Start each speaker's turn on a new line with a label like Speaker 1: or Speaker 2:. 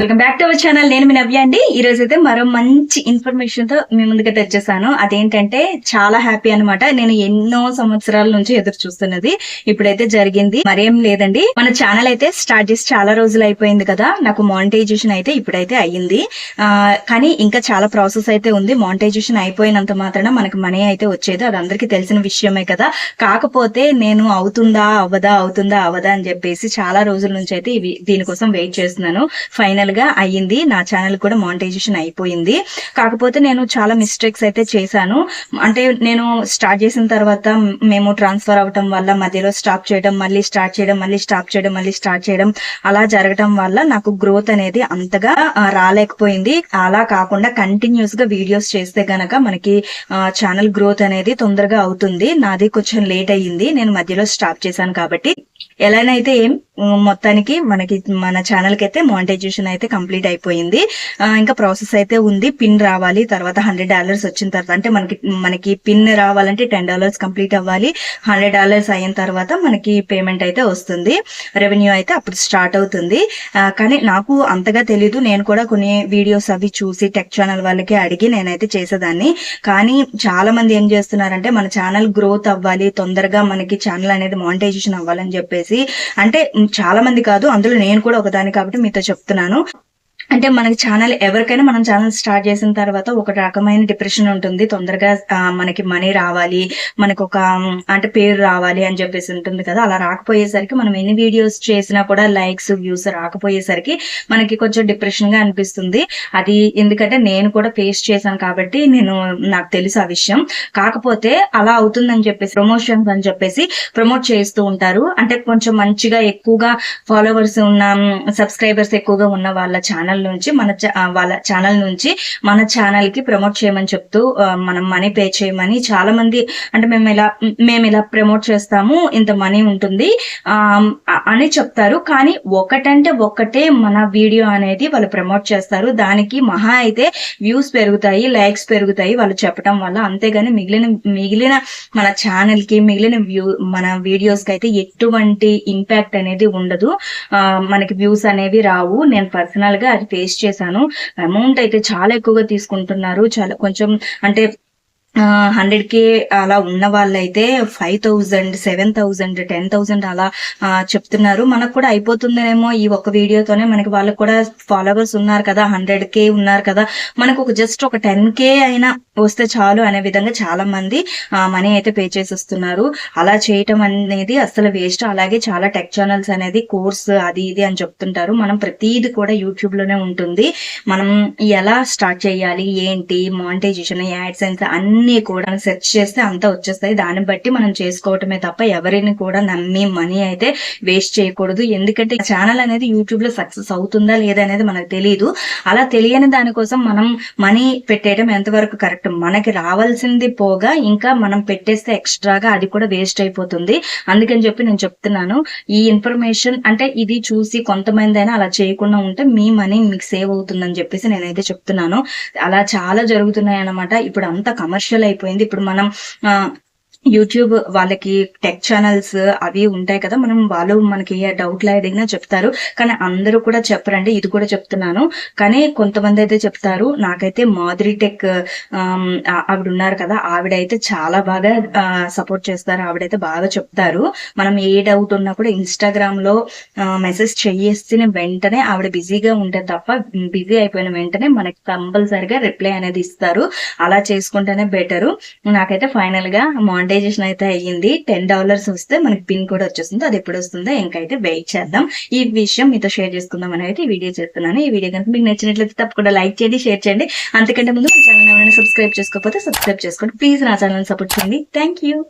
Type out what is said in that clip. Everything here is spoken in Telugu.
Speaker 1: బ్యాక్ అవర్ ఛానల్ నేను మీ నవ్య అండి. ఈ రోజు అయితే మరో మంచి ఇన్ఫర్మేషన్తో మీ ముందుకు తెచ్చేసాను అదేంటంటే చాలా హ్యాపీ అన్నమాట. నేను ఎన్నో సంవత్సరాల నుంచి ఎదురు చూస్తున్నది. ఇప్పుడైతే జరిగింది. మరేం లేదండి. మన ఛానల్ అయితే స్టార్ట్ చేసి చాలా రోజులు అయిపోయింది కదా. నాకు మానిటైజేషన్ అయితే ఇప్పుడైతే అయ్యింది. ఆ, కానీ ఇంకా చాలా ప్రాసెస్ అయితే ఉంది. మానిటైజేషన్ అయిపోయినంత మాత్రాన మనకు మనీ అయితే వచ్చేది. అది అందరికీ తెలిసిన విషయమే కదా. కాకపోతే నేను అవుతుందా అవ్వదా అవుతుందా అవ్వదా అని చెప్పేసి చాలా రోజుల నుంచి అయితే ఇవి దీనికోసం వెయిట్ చేస్తున్నాను. ఫైనల్ గా అయ్యింది. నా ఛానల్ కూడా మానిటైజేషన్ అయిపోయింది. కాకపోతే నేను చాలా మిస్టేక్స్ అయితే చేశాను. అంటే నేను స్టార్ట్ చేసిన తర్వాత మేము ట్రాన్స్ఫర్ అవటం వల్ల మధ్యలో స్టాప్ చేయడం మళ్ళీ స్టార్ట్ చేయడం మళ్ళీ స్టాప్ చేయడం మళ్ళీ స్టార్ట్ చేయడం అలా జరగడం వల్ల నాకు గ్రోత్ అనేది అంతగా రాలేకపోయింది. అలా కాకుండా కంటిన్యూస్గా వీడియోస్ చేస్తే గనక మనకి ఛానల్ గ్రోత్ అనేది తొందరగా అవుతుంది. నాది కొంచెం లేట్ అయ్యింది. నేను మధ్యలో స్టాప్ చేశాను కాబట్టి. ఎలానైతే ఏం మొత్తానికి మనకి మన ఛానల్కి అయితే మానిటైజేషన్ అయితే కంప్లీట్ అయిపోయింది. ఇంకా ప్రాసెస్ అయితే ఉంది. పిన్ రావాలి తర్వాత హండ్రెడ్ డాలర్స్ వచ్చిన తర్వాత అంటే మనకి మనకి పిన్ రావాలంటే టెన్ డాలర్స్ కంప్లీట్ అవ్వాలి. హండ్రెడ్ డాలర్స్ అయిన తర్వాత మనకి పేమెంట్ అయితే వస్తుంది. రెవెన్యూ అయితే అప్పుడు స్టార్ట్ అవుతుంది. కానీ నాకు అంతగా తెలీదు. నేను కూడా కొన్ని వీడియోస్ అవి చూసి టెక్ ఛానల్ వాళ్ళకి అడిగి నేనైతే చేసేదాన్ని. కానీ చాలా మంది ఏం చేస్తున్నారంటే మన ఛానల్ గ్రోత్ అవ్వాలి తొందరగా మనకి ఛానల్ అనేది మానిటైజేషన్ అవ్వాలని చెప్పేసి. అంటే చాలా మంది కాదు అందులో నేను కూడా ఒకదాని కాబట్టి మీతో చెప్తున్నాను. అంటే మనకి ఛానల్ ఎవరికైనా మనం ఛానల్ స్టార్ట్ చేసిన తర్వాత ఒక రకమైన డిప్రెషన్ ఉంటుంది. తొందరగా మనకి మనీ రావాలి మనకు ఒక అంటే పేరు రావాలి అని చెప్పేసి ఉంటుంది కదా. అలా రాకపోయేసరికి మనం ఎన్ని వీడియోస్ చేసినా కూడా లైక్స్ వ్యూస్ రాకపోయేసరికి మనకి కొంచెం డిప్రెషన్గా అనిపిస్తుంది. అది ఎందుకంటే నేను కూడా ఫేస్ చేశాను కాబట్టి నేను నాకు తెలుసు ఆ విషయం. కాకపోతే అలా అవుతుందని చెప్పేసి ప్రమోషన్స్ అని చెప్పేసి ప్రమోట్ చేస్తూ ఉంటారు. అంటే కొంచెం మంచిగా ఎక్కువగా ఫాలోవర్స్ ఉన్న సబ్స్క్రైబర్స్ ఎక్కువగా ఉన్న వాళ్ళ ఛానల్ నుంచి మన వాళ్ళ ఛానల్ నుంచి మన ఛానల్కి ప్రమోట్ చేయమని చెప్తూ మనం మనీ పే చేయమని చాలా మంది అంటే మేము ఇలా మేము ఇలా ప్రమోట్ చేస్తాము ఇంత మనీ ఉంటుంది అని చెప్తారు. కానీ ఒకటంటే ఒక్కటే మన వీడియో అనేది వాళ్ళు ప్రమోట్ చేస్తారు. దానికి మహా అయితే వ్యూస్ పెరుగుతాయి లైక్స్ పెరుగుతాయి వాళ్ళు చెప్పడం వల్ల. అంతేగాని మిగిలిన మిగిలిన మన ఛానల్కి మిగిలిన వ్యూ మన వీడియోస్కి అయితే ఎటువంటి ఇంపాక్ట్ అనేది ఉండదు. మనకి వ్యూస్ అనేవి రావు. నేను పర్సనల్గా అది ఫేస్ చేశాను. అమౌంట్ అయితే చాలా ఎక్కువగా తీసుకుంటున్నారు. చాలా కొంచెం అంటే హండ్రెడ్ కే అలా ఉన్న వాళ్ళైతే five thousand seven thousand ten thousand అలా చెప్తున్నారు. మనకు కూడా అయిపోతుందేమో ఈ ఒక వీడియోతోనే. మనకి వాళ్ళకి కూడా ఫాలోవర్స్ ఉన్నారు కదా హండ్రెడ్ కే ఉన్నారు కదా. మనకు ఒక జస్ట్ ఒక టెన్ కే అయినా వస్తే చాలు అనే విధంగా చాలా మంది మనీ అయితే పే చేసేస్తున్నారు. అలా చేయటం అనేది అసలు వేస్ట్. అలాగే చాలా టెక్ ఛానల్స్ అనేది కోర్స్ అది ఇది అని చెప్తుంటారు. మనం ప్రతిది కూడా యూట్యూబ్లోనే ఉంటుంది. మనం ఎలా స్టార్ట్ చేయాలి? ఏంటి? మానిటైజేషన్ యాడ్సెన్స్ అన్ని కూడా సెర్చ్ చేస్తే అంతా వచ్చేస్తాయి. దాన్ని బట్టి మనం చేసుకోవటమే తప్ప ఎవరిని కూడా నమ్మి మనీ అయితే వేస్ట్ చేయకూడదు. ఎందుకంటే ఛానల్ అనేది యూట్యూబ్లో సక్సెస్ అవుతుందా లేదా అనేది మనకు తెలియదు అలా తెలియని దానికోసం మనం మనీ పెట్టేయడం ఎంతవరకు కరెక్ట్? మనకి రావాల్సింది పోగా ఇంకా మనం పెట్టేస్తే ఎక్స్ట్రాగా అది కూడా వేస్ట్ అయిపోతుంది. అందుకని చెప్పి నేను చెప్తున్నాను ఈ ఇన్ఫర్మేషన్ అంటే ఇది చూసి కొంతమంది అయినా అలా చేయకుండా ఉంటే మీ మనీ మీకు సేవ్ అవుతుందని చెప్పేసి నేనైతే చెప్తున్నాను. అలా చాలా జరుగుతున్నాయి అన్నమాట ఇప్పుడు అంత కమర్షియల్ అయిపోయింది. ఇప్పుడు మనం ఆ, యూట్యూబ్ వాళ్ళకి టెక్ ఛానల్స్ అవి ఉంటాయి కదా మనం వాళ్ళు మనకి ఏ డౌట్లు ఏదైనా చెప్తారు. కానీ అందరూ కూడా చెప్పరండి ఇది కూడా చెప్తున్నాను. కానీ కొంతమంది అయితే చెప్తారు నాకైతే మాధురి టెక్ ఆవిడ ఉన్నారు కదా ఆవిడైతే చాలా బాగా సపోర్ట్ చేస్తారు ఆవిడైతే బాగా చెప్తారు. మనం ఏ డౌట్ ఉన్నా కూడా ఇన్స్టాగ్రామ్లో మెసేజ్ చేసిన వెంటనే ఆవిడ బిజీగా ఉంటే తప్ప బిజీ అయిపోయిన వెంటనే మనకి కంపల్సరిగా రిప్లై అనేది ఇస్తారు. అలా చేసుకుంటేనే బెటరు నాకైతే ఫైనల్గా మానిటైజేషన్ అయితే అయ్యింది. టెన్ డాలర్స్ వస్తే మనకి పిన్ కూడా వచ్చేస్తుంది. అది ఎప్పుడు వస్తుందో ఇంకైతే వెయిట్ చేద్దాం. ఈ విషయం మీతో షేర్ చేసుకుందాం అని అయితే ఈ వీడియో చేస్తున్నాను. ఈ వీడియో కనుక మీకు నచ్చినట్లయితే తప్పకుండా లైక్ చేయండి షేర్ చేయండి. అంతకంటే ముందు మన ఛానల్ ఎవరైనా సబ్స్క్రైబ్ చేసుకోకపోతే సబ్స్క్రైబ్ చేసుకోండి. ప్లీజ్ నా ఛానల్ సపోర్ట్ చేయండి. Thank you